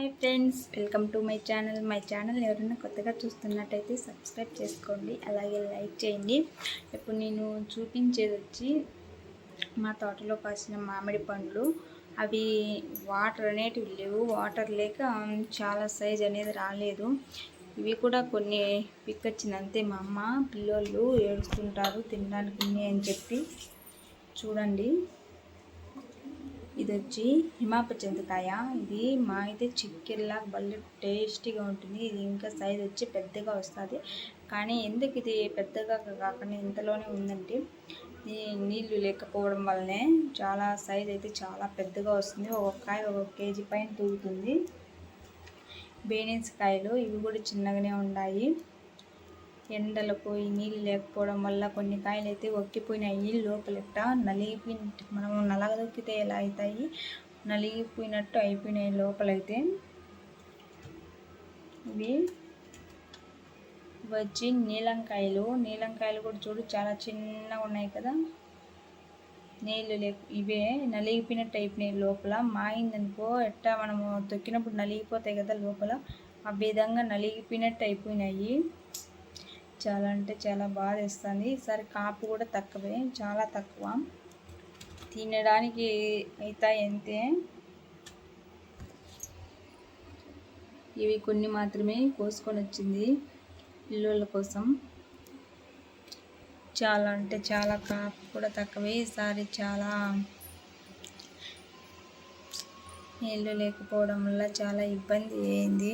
Hi friends welcome to my channel. My channel ఎవరైనా కొత్తగా చూస్తున్నట్టయితే సబ్స్క్రైబ్ చేసుకోండి అలాగే లైక్ చేయండి. ఇప్పుడు నేను చూపించేది వచ్చి మా తోటలో కాసిన మామిడి పండ్లు. అవి వాటర్ అనేటివి లేవు. వాటర్ లేక చాలా సైజ్ అనేది రాలేదు. ఇవి కూడా కొన్ని పిక్కొచ్చినంతే అంతే మా అమ్మ పిల్లోళ్ళు ఏడుస్తుంటారు తినడానికి ఉన్నాయి అని చెప్పి చూడండి. ఇది వచ్చి హిమాపచంతకాయ ఇది మా అయితే చిక్కెల్లా భలే టేస్టీగా ఉంటుంది. ఇది ఇంకా సైజ్ వచ్చి పెద్దగా వస్తుంది. కానీ ఎందుకు ఇది పెద్దగా కాకుండా ఇంతలోనే ఉందంటే నీళ్ళు నీళ్ళు లేకపోవడం వల్లనే చాలా సైజ్ అయితే చాలా పెద్దగా వస్తుంది. ఒక కాయ ఒక కేజీ పైన తూగుతుంది. బేనీన్స్ కాయలు ఇవి కూడా చిన్నగానే ఉన్నాయి ఎండలకు ఈ నీళ్ళు లేకపోవడం వల్ల కొన్ని కాయలు అయితే ఒక్కిపోయినాయి లోపలెట్ట నలిగిపోయినట్టు మనము నలగదొక్కితే ఎలా అవుతాయి నలిగిపోయినట్టు అయిపోయినాయి లోపలైతే. ఇవి వచ్చి నీలంకాయలు. నీలంకాయలు కూడా చూడు చాలా చిన్నగా ఉన్నాయి కదా. నీళ్ళు లేక ఇవే నలిగిపోయినట్టు అయిపోయినాయి లోపల. మాయిందనుకో ఎట్టా మనము తొక్కినప్పుడు నలిగిపోతాయి కదా లోపల. ఆ విధంగా నలిగిపోయినట్టు అయిపోయినాయి. చాలా అంటే చాలా బాగా వేస్తుంది ఈసారి కాపు కూడా తక్కువే చాలా తక్కువ. తినడానికి అవుతాయి ఎంతే ఇవి కొన్ని మాత్రమే కోసుకొని వచ్చింది పిల్లల కోసం. చాలా అంటే చాలా కాపు కూడా తక్కువే. ఈసారి చాలా నీళ్ళు లేకపోవడం వల్ల చాలా ఇబ్బంది అయింది.